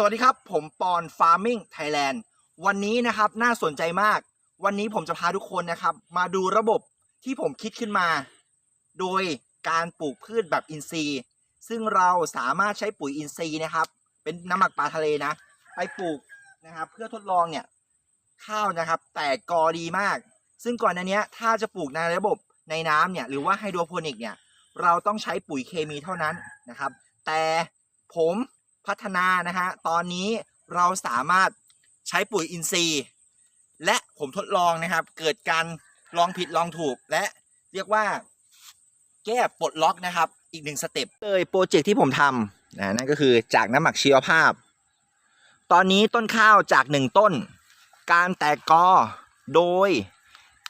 สวัสดีครับ ผมปอน Farming Thailand วันนี้นะครับน่าสนใจมาก วันนี้ผมจะพาทุกคนนะครับ มาดูระบบที่ผมคิดขึ้นมา โดยการปลูกพืชแบบอินทรีย์ ซึ่งเราสามารถใช้ปุ๋ยอินทรีย์นะครับ เป็นน้ำหมักปลาทะเลนะ ไปปลูกนะครับ เพื่อทดลองเนี่ยข้าวนะครับแตกกอดีมาก ซึ่งก่อนหน้านี้ถ้าจะปลูกในระบบในน้ำเนี่ยหรือว่าไฮโดรโปนิกเนี่ยเราต้องใช้ปุ๋ยเคมีเท่านั้นนะครับ แต่ผม พัฒนานะฮะตอนนี้เราสามารถใช้ปุ๋ยอินทรีย์ และผมทดลองนะครับ เกิดการลองผิดลองถูก และเรียกว่าแก้ปลดล็อกนะครับ อีกหนึ่งสเต็ปเลยโปรเจกต์ที่ผมทำนะนั่นก็คือจากน้ำหมักชีวภาพ ตอนนี้ต้นข้าวจากหนึ่งต้น การแตกกอโดย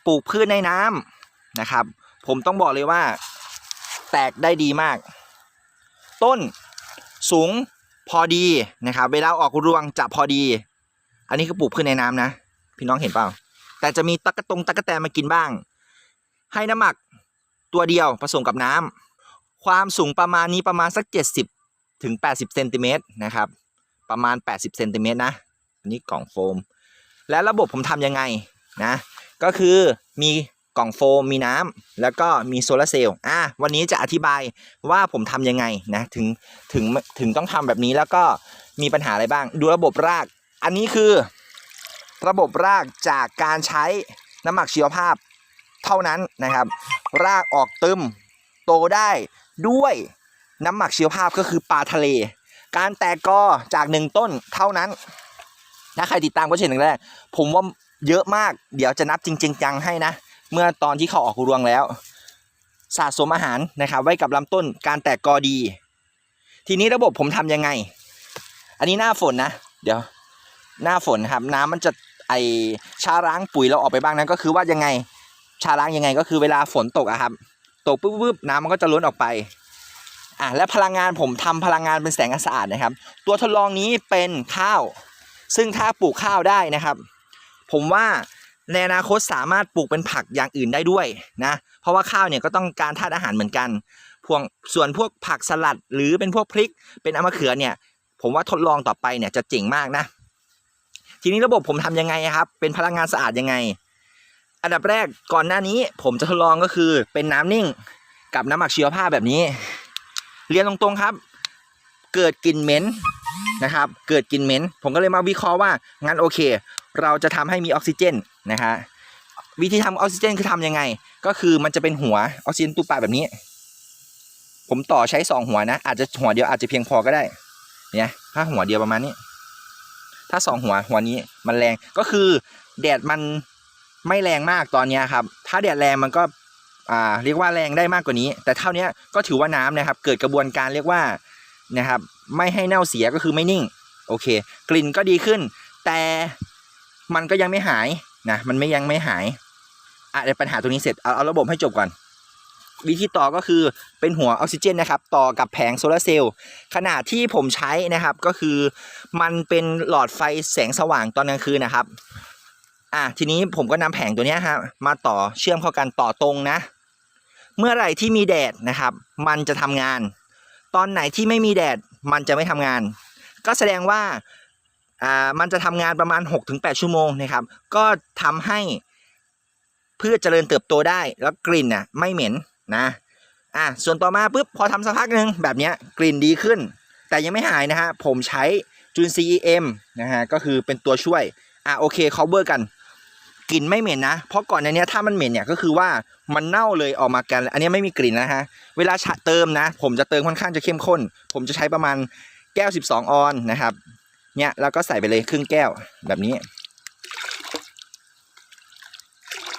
ปลูกพืชในน้ำนะครับ ผมต้องบอกเลยว่า แตกได้ดีมาก ต้นสูง พอดีนะครับ เวลาออกรวงจะพอดี อันนี้คือปลูกพืชในน้ำนะ พี่น้องเห็นเปล่า แต่จะมีตะกะตงตะกะแตมากินบ้าง ให้น้ำหมักตัวเดียวผสมกับน้ำความสูงประมาณนี้ประมาณสัก 70ถึง80เซนติเมตรนะครับ ประมาณ 80เซนติเมตรนะ อันนี้กล่องโฟม และระบบผมทำยังไงนะ ก็คือมี กล่องโฟมมีน้ำแล้วก็มีโซลาร์เซลล์อะวันนี้จะอธิบายว่าผมทำยังไงนะถึงถึงถึงต้องทำแบบนี้แล้วก็มีปัญหาอะไรบ้าง ดูระบบราก อันนี้คือระบบรากจากการใช้น้ำหมักชีวภาพเท่านั้นนะครับ รากออกตึมโตได้ด้วยน้ำหมักชีวภาพก็คือปลาทะเล การแตกกอจากหนึ่งต้นเท่านั้นถ้าใครติดตามก็จะเห็นแรกผมว่าเยอะมาก เดี๋ยวจะนับจริง ๆ จังให้นะ เมื่อตอนที่เขาออกรวงแล้ว สะสมอาหารนะครับ ไว้กับลำต้นการแตกกอดี ทีนี้ระบบผมทำยังไง อันนี้หน้าฝนนะ เดี๋ยว หน้าฝนครับ น้ำมันจะไอชาล้างปุ๋ยเราออกไปบ้างนั้นก็คือว่ายังไงชาล้างยังไงก็คือเวลาฝนตกอะครับ ตกปุ๊บปุ๊บน้ำมันก็จะล้นออกไปอะและพลังงานผมทำพลังงานเป็นแสงสะอาดนะครับ ตัวทดลองนี้เป็นข้าว ซึ่งถ้าปลูกข้าวได้นะครับ ผมว่า ในอนาคตสามารถปลูกเป็นผักอย่างอื่นได้ด้วยนะเพราะว่าข้าวเนี่ยก็ต้องการธาตุอาหารเหมือนกันพวกส่วนพวกผักสลัดหรือเป็นพวกพริก เป็นอมะเขือเนี่ย ผมว่าทดลองต่อไปเนี่ยจะเจ๋งมากนะ ทีนี้ระบบผมทำยังไงครับ เป็นพลังงานสะอาดยังไง อันดับแรกก่อนหน้านี้ ผมจะทดลองก็คือเป็นน้ำนิ่งกับน้ำหมักชีวภาพแบบนี้ เรียนตรงๆครับ เกิดกลิ่นเหม็นนะครับ เกิดกลิ่นเหม็น ผมก็เลยมาวิเคราะห์ว่างั้นโอเค เราจะทำให้มีออกซิเจนนะฮะวิธีทำออกซิเจนคือทำยังไง ก็คือมันจะเป็นหัวออกซิเจนตู้ปลาแบบนี้ ผมต่อใช้สองหัวนะ อาจจะหัวเดียวอาจจะเพียงพอก็ได้ เนี่ยถ้าหัวเดียวประมาณนี้ ถ้าสองหัวหัวนี้มันแรงก็คือแดดมันไม่แรงมากตอนนี้ครับ ถ้าแดดแรงมันก็อ่าเรียกว่าแรงได้มากกว่านี้ แต่เท่านี้ก็ถือว่าน้ำนะครับ เกิดกระบวนการเรียกว่านะครับ ไม่ให้เน่าเสียก็คือไม่นิ่ง โอเค กลิ่นก็ดีขึ้น แต่ มันก็ยังไม่หายนะมันไม่ยังไม่หายอะเดี๋ยวปัญหาตรงนี้เสร็จเอาเอาระบบให้จบก่อนวิธีต่อก็คือเป็นหัวออกซิเจนนะครับ ต่อกับแผงโซลาร์เซลล์ขนาดที่ผมใช้นะครับก็คือมันเป็นหลอดไฟแสงสว่างตอนกลางคืนนะครับอะทีนี้ผมก็นำแผงตัวนี้ฮะมาต่อเชื่อมเข้ากันต่อตรงนะ เมื่อไหร่ที่มีแดดนะครับ มันจะทำงาน ตอนไหนที่ไม่มีแดดมันจะไม่ทำงาน ก็แสดงว่า อ่ามันจะทำงานประมาณ 6-8 ชั่วโมงนะครับ ก็ทำให้พืชเจริญเติบโตได้แล้วกลิ่นน่ะไม่เหม็นนะอะส่วนต่อมาปุ๊บพอทำสักพักหนึ่งแบบเนี้ยกลิ่นดีขึ้น แต่ยังไม่หายนะฮะผมใช้จูน CEM นะฮะก็คือเป็นตัวช่วยอะโอเค cover กันกลิ่นไม่เหม็นนะ เพราะก่อนในนี้ถ้ามันเหม็นเนี่ยก็คือว่ามันเน่าเลยออกมากัน อันนี้ไม่มีกลิ่นนะฮะ เวลาเติมนะ ผมจะเติมค่อนข้างจะเข้มข้น ผมจะใช้ประมาณแก้ว 12 ออนนะครับ เนี่ยแล้วก็ใส่ไปเลยครึ่งแก้วแบบนี้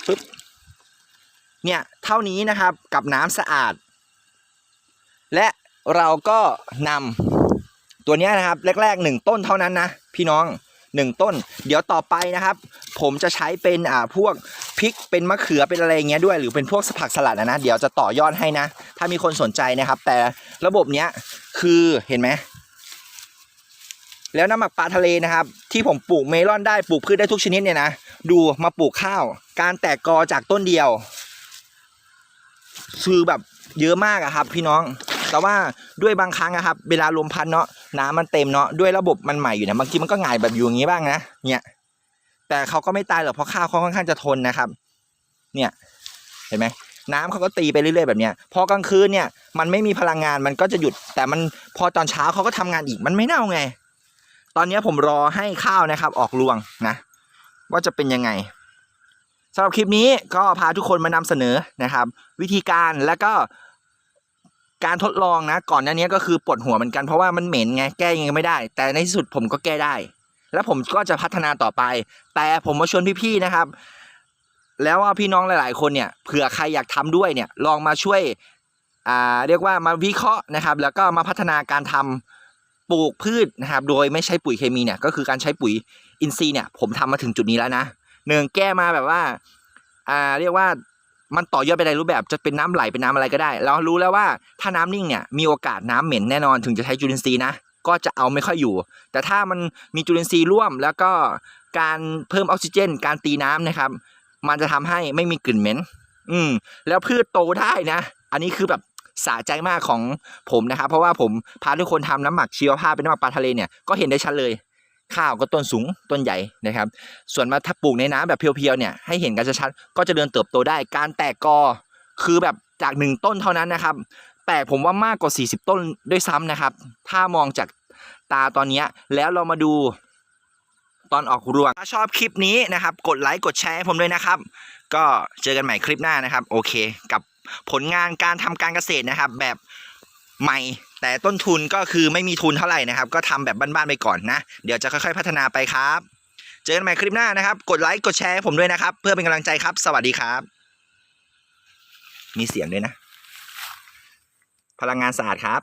ปึ๊บเนี่ยเท่านี้นะครับกับน้ำสะอาด และเราก็นำตัวเนี้ยนะครับแรกๆหนึ่งต้นเท่านั้นนะ พี่น้องหนึ่งต้น เดี๋ยวต่อไปนะครับ ผมจะใช้เป็นอ่าพวกพริกเป็นมะเขือเป็นอะไรเงี้ยด้วย หรือเป็นพวกผักสลัดนะนะเดี๋ยวจะต่อยอดให้นะ ถ้ามีคนสนใจนะครับ แต่ระบบเนี้ยคือเห็นไหม แล้วน้ำหมักปลาทะเลนะครับ ที่ผมปลูกเมลอนได้ปลูกพืชได้ทุกชนิดเนี่ยนะดูมาปลูกข้าว การแตกกอจากต้นเดียวคือแบบเยอะมากอะครับ พี่น้อง แต่ว่าด้วยบางครั้งนะครับ เวลาลมพัดเนาะน้ำมันเต็มเนาะด้วยระบบมันใหม่อยู่นะบางทีมันก็หงายแบบอยู่อย่างนี้บ้างนะเนี่ย แต่เขาก็ไม่ตายหรอกเพราะข้าวเขาค่อนข้างจะทนนะครับ เนี่ยเห็นไหมน้ำเขาก็ตีไปเรื่อยๆแบบเนี้ยพอกลางคืนเนี่ยมันไม่มีพลังงานมันก็จะหยุด แต่มันพอตอนเช้าเขาก็ทำงานอีกมันไม่เน่าไง ตอนนี้ผมรอให้ข้าวนะครับ ออกรวงนะ ว่าจะเป็นยังไงสำหรับคลิปนี้ก็พาทุกคนมานำเสนอนะครับ วิธีการแล้วก็การทดลองนะ ก่อนหน้านี้ก็คือปวดหัวเหมือนกันเพราะว่ามันเหม็นไงแก้ยังไงไม่ได้ แต่ในที่สุดผมก็แก้ได้ แล้วผมก็จะพัฒนาต่อไป แต่ผมมาชวนพี่ๆนะครับ แล้วว่าพี่น้องหลาย ๆ คนเนี่ยเผื่อใครอยากทำด้วยเนี่ยลองมาช่วยอ่าเรียกว่ามาวิเคราะห์นะครับ แล้วก็มาพัฒนาการทำ ปลูกพืชนะครับโดยไม่ใช้ปุ๋ยเคมีเนี่ยก็คือการใช้ปุ๋ยอินทรีย์เนี่ยผมทำมาถึงจุดนี้แล้วนะหนึ่งแก้มาแบบว่าอ่าเรียกว่ามันต่อยอดไปในรูปแบบจะเป็นน้ำไหลเป็นน้ำอะไรก็ได้ เรารู้แล้วว่าถ้าน้ำนิ่งเนี่ยมีโอกาสน้ำเหม็นแน่นอนถึงจะใช้จุลินทรีย์นะก็จะเอาไม่ค่อยอยู่ แต่ถ้ามันมีจุลินทรีย์ร่วม แล้วก็การเพิ่มออกซิเจน การตีน้ำนะครับ มันจะทำให้ไม่มีกลิ่นเหม็น อืมแล้วพืชโตได้นะ อันนี้คือแบบ สะใจมากของผมนะครับ เพราะว่าผมพาทุกคนทำน้ำหมักชีวภาพเป็นน้ำหมักปลาทะเลเนี่ยก็เห็นได้ชัดเลย ข้าวก็ต้นสูงต้นใหญ่นะครับ ส่วนมาถ้าปลูกในน้ำแบบเพียวๆเนี่ยให้เห็นกันชัดๆก็จะเดินเติบโตได้ การแตกกอคือแบบจากหนึ่งต้นเท่านั้นนะครับ แต่ผมว่ามากกว่า 40 ต้นด้วยซ้ำนะครับ ถ้ามองจากตาตอนนี้แล้วเรามาดูตอนออกรวงถ้าชอบคลิปนี้นะครับ กดไลค์กดแชร์ให้ผมด้วยนะครับ ก็เจอกันใหม่คลิปหน้านะครับ โอเคกับ ผลงานการทำการเกษตรนะครับ แบบใหม่ แต่ต้นทุนก็คือไม่มีทุนเท่าไหร่นะครับ ก็ทำแบบบ้านๆไปก่อนนะ เดี๋ยวจะค่อยๆพัฒนาไปครับ เจอกันใหม่คลิปหน้านะครับ กดไลค์กดแชร์ผมด้วยนะครับ เพื่อเป็นกำลังใจครับ สวัสดีครับ มีเสียงด้วยนะ พลังงานสะอาดครับ